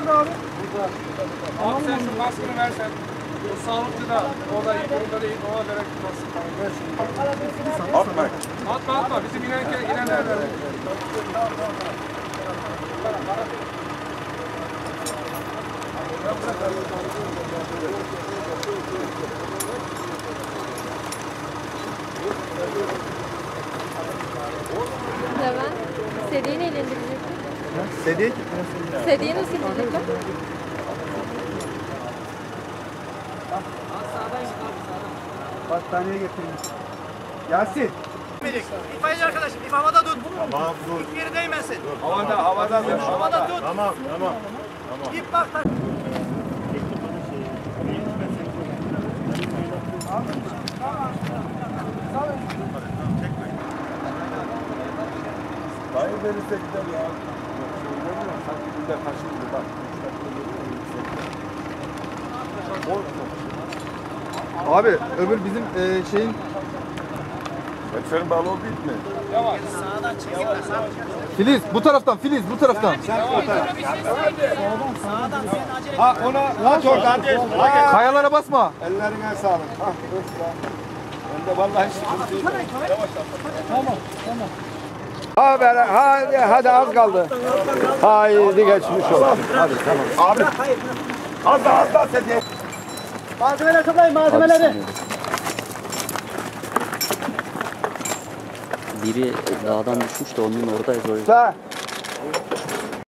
Abi sen şu maskını versen. O sağlıkçı da o da iyi durumda değil. Ona göre tutmasın. Atma. Atma atma. Bizim inerken inenlerden. Levent, sedyeyi neyle indirecekler? Sedye nasıl indirecekler? battaniye getireyim. Yasin. İtfaiyeci arkadaşım, ip havada tut. Tamam dur. İp yeri değmesin. Havada havada. Havada tut. Tamam tamam. İp bak tak. Dayı verirse gider ya. Sanki güzel taşındı bak. Abi öbür bizim e, şeyin Senin bağlı oldu mi? Sağdan çekil. Sağdan Filiz bu taraftan Filiz bu taraftan. Sağdan sen acele Ha ona lan oradan. Kayalara basma. Ellerine sağlık. Ha öf ya. Bende vallahi sıkıntı yok. Ha bere, hadi, hadi az kaldı. Haydi geçmiş olsun. Hadi tamam. Abi. Az daha az daha sedye. Malzemeleri toplayın malzemeleri. Biri dağdan düşmüş de onun oradayız o yüzden. Sağ.